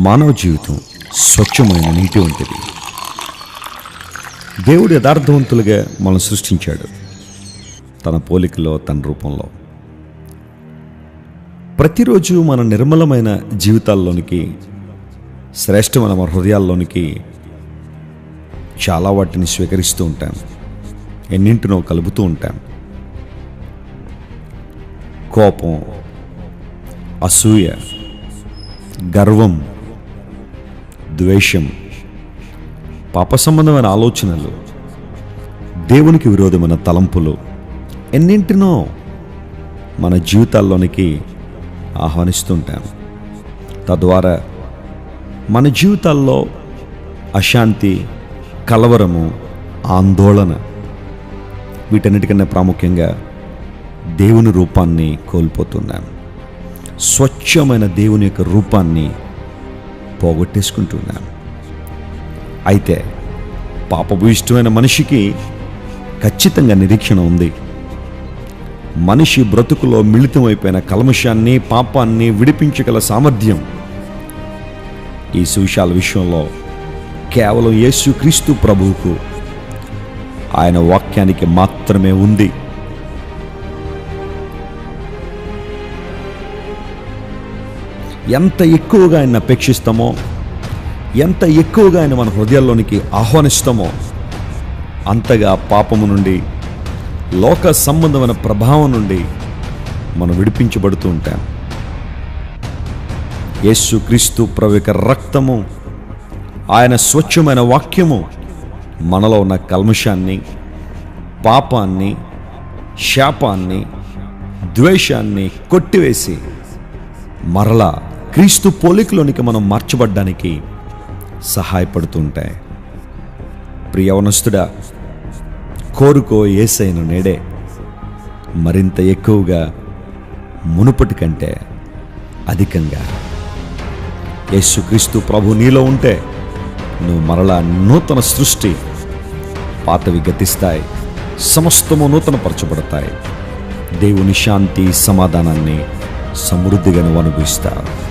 మానవ జీవితం స్వచ్ఛమైన నీటి ఉంటుంది దేవుడు యథార్థవంతులుగా మనం సృష్టించాడు. తన పోలికలో తన రూపంలో. ప్రతిరోజు మన నిర్మలమైన జీవితాల్లోనికి శ్రేష్టమైన మన హృదయాల్లోనికి చాలా వాటిని స్వీకరిస్తూ ఉంటాం. ఎన్నింటినో కలుపుతూ ఉంటాం. కోపం అసూయ గర్వం ద్వేషం పాప సంబంధమైన ఆలోచనలు దేవునికి విరోధమైన తలంపులు ఎన్నింటినో మన జీవితాల్లోనికి ఆహ్వానిస్తుంటాం. తద్వారా మన జీవితాల్లో అశాంతి కలవరము ఆందోళన వీటన్నిటికన్నా ప్రాముఖ్యంగా దేవుని రూపాన్ని కోల్పోతున్నాం. స్వచ్ఛమైన దేవుని యొక్క రూపాన్ని పోగొట్టేసుకుంటున్నాను. అయితే పాపభూయిష్టమైన మనిషికి ఖచ్చితంగా నిరీక్షణ ఉంది. మనిషి బ్రతుకులో మిళితమైపోయిన కల్మషాన్ని పాపాన్ని విడిపించగల సామర్థ్యం ఈ సువిశాల విషయంలో కేవలం యేసుక్రీస్తు ప్రభువుకు ఆయన వాక్యానికి మాత్రమే ఉంది. ఎంత ఎక్కువగా ఆయన అపేక్షిస్తామో ఎంత ఎక్కువగా ఆయన మన హృదయాల్లోనికి ఆహ్వానిస్తామో అంతగా పాపము నుండి లోక సంబంధమైన ప్రభావం నుండి మనం విడిపించబడుతూ ఉంటాం. యేసు క్రీస్తు ప్రభు రక్తము ఆయన స్వచ్ఛమైన వాక్యము మనలో ఉన్న కల్మషాన్ని పాపాన్ని శాపాన్ని ద్వేషాన్ని కొట్టివేసి మరలా క్రీస్తు పోలికలోనికి మనం మార్చబడ్డానికి సహాయపడుతుంటాయి. ప్రియవనస్తుడా కోరుకో ఏసైన నేడే మరింత ఎక్కువగా మునుపటి కంటే అధికంగా. యేసుక్రీస్తు ప్రభు నీలో ఉంటే నువ్వు మరలా నూతన సృష్టి పాతవి గతిస్తాయి సమస్తము నూతనపరచబడతాయి. దేవుని శాంతి సమాధానాన్ని సమృద్ధిగా నువ్వు అనుభవిస్తావు